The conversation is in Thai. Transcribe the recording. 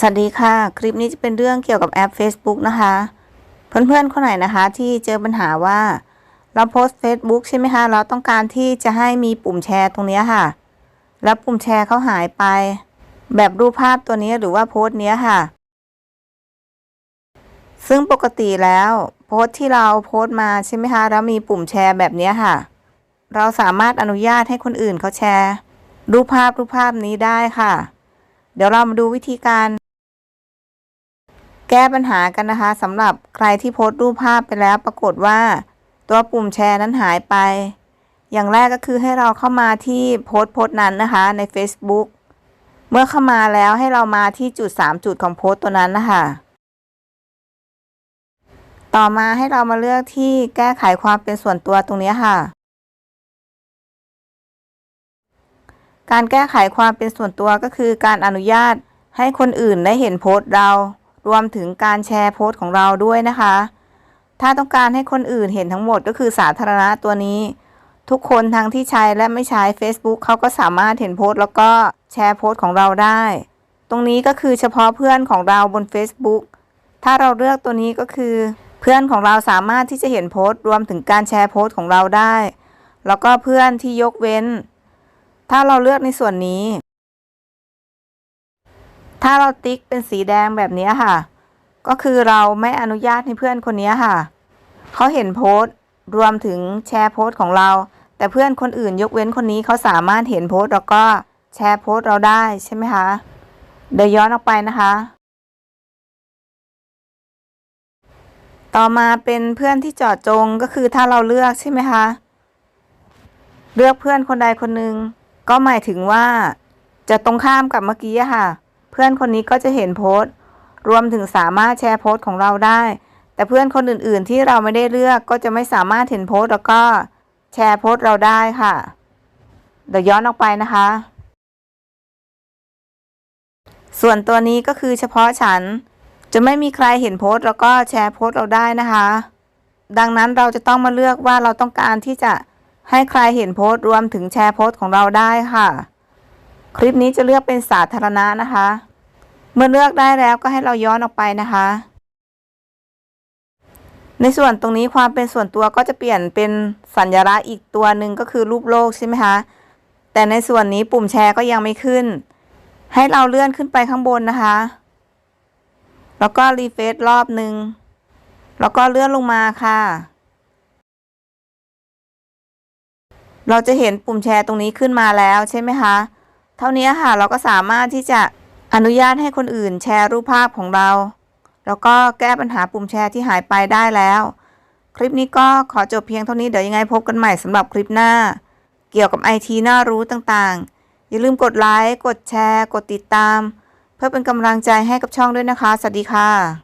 สวัสดีค่ะ คลิปนี้จะเป็นเรื่องเกี่ยวกับแอป Facebook นะคะ เพื่อนๆคนไหนนะคะ ที่เจอปัญหาว่า เราโพสต์ Facebook ใช่ไหมคะ เราต้องการที่จะให้มีปุ่มแชร์ตรงนี้ค่ะ แล้วปุ่มแชร์เขาหายไป แบบรูปภาพตัวนี้หรือว่าโพสต์เนี้ยค่ะ ซึ่งปกติแล้วโพสต์ที่เราโพสต์มาใช่ไหมคะแล้วมีปุ่มแชร์แบบนี้ค่ะ เราสามารถอนุญาตให้คนอื่นเขาแชร์ รูปภาพรูปภาพนี้ได้ค่ะเดี๋ยวเรามาดูวิธีการ แก้ปัญหากันนะคะสำหรับใครที่โพสต์รูปภาพไปแล้วปรากฏว่า ตัวปุ่มแชร์นั้นหายไป อย่างแรกก็คือให้เราเข้ามาที่โพสต์โพสต์นั้นนะคะใน Facebook เมื่อเข้ามาแล้วให้เรามาที่จุด 3 จุดของโพสต์ตัวนั้นนะคะต่อมาให้เรามาเลือกที่แก้ไขความเป็นส่วนตัวตรงนี้ค่ะ การแก้ไขความเป็นส่วนตัวก็คือการอนุญาตให้คนอื่นได้เห็นโพสต์เรา รวมถึงการแชร์โพสต์ของเราด้วยนะคะ ถ้าต้องการให้คนอื่นเห็นทั้งหมดก็คือสาธารณะตัวนี้ ทุกคนทั้งที่ใช้และไม่ใช้ Facebook เขาก็สามารถเห็นโพสต์แล้วก็แชร์โพสต์ของเราได้ ตรงนี้ก็คือเฉพาะเพื่อนของเราบน Facebook ถ้าเราเลือกตัวนี้ก็คือ เพื่อนของเราสามารถที่จะเห็นโพสต์ รวมถึงการแชร์โพสต์ของเราได้ แล้วก็เพื่อนที่ยกเว้น ถ้าเราเลือกในส่วนนี้ ถ้าเราติ๊กเป็นสีแดงแบบนี้ค่ะ ก็คือเราไม่อนุญาตให้เพื่อนคนนี้ค่ะ เขาเห็นโพสต์รวมถึงแชร์โพสต์ของเรา แต่เพื่อนคนอื่นยกเว้นคนนี้เขาสามารถเห็นโพสต์แล้วก็แชร์โพสต์เราได้ใช่ไหมคะ เดี๋ยวย้อนออกไปนะคะ ต่อมาเป็นเพื่อนที่จาะจงก็คือถ้าเราเลือกใช่ไหมคะ เลือกเพื่อนคนใดคนหนึ่งก็หมายถึงว่าจะตรงข้ามกับเมื่อกี้ค่ะ พื่อนคนนี้ก็จะเห็นโพสต์ รวมถึงสามารถแชร์โพสต์ของเราได้ แต่เพื่อนคนอื่นๆ ที่เราไม่ได้เลือกก็จะไม่สามารถเห็นโพสต์แล้วก็แชร์โพสต์เราได้ค่ะ เดี๋ยวย้อนออกไปนะคะ ส่วนตัวนี้ก็คือเฉพาะฉัน จะไม่มีใครเห็นโพสต์แล้วก็แชร์โพสต์เราได้นะคะ ดังนั้นเราจะต้องมาเลือกว่าเราต้องการที่จะให้ใครเห็นโพสต์รวมถึงแชร์โพสต์ของเราได้ค่ะ คลิปนี้จะเลือกเป็นสาธารณะนะคะ เมื่อเลือกได้แล้วก็ให้เราย้อนออกไปนะคะ ในส่วนตรงนี้ความเป็นส่วนตัวก็จะเปลี่ยนเป็นสัญลักษณ์อีกตัวหนึ่งก็คือรูปโลกใช่ไหมคะ แต่ในส่วนนี้ปุ่มแชร์ก็ยังไม่ขึ้น ให้เราเลื่อนขึ้นไปข้างบนนะคะ แล้วก็รีเฟซรอบหนึ่งแล้วก็เลื่อนลงมาค่ะ เราจะเห็นปุ่มแชร์ตรงนี้ขึ้นมาแล้วใช่ไหมคะ เท่านี้ค่ะเราก็สามารถที่จะ อนุญาตให้คนอื่นแชร์รูปภาพของเรา แล้วก็แก้ปัญหาปุ่มแชร์ที่หายไปได้แล้ว คลิปนี้ก็ขอจบเพียงเท่านี้เดี๋ยวยังไงพบกันใหม่สำหรับคลิปหน้า เกี่ยวกับไอทีน่ารู้ต่างๆ อย่าลืมกดไลค์ กดแชร์ กดติดตาม เพื่อเป็นกำลังใจให้กับช่องด้วยนะคะ สวัสดีค่ะ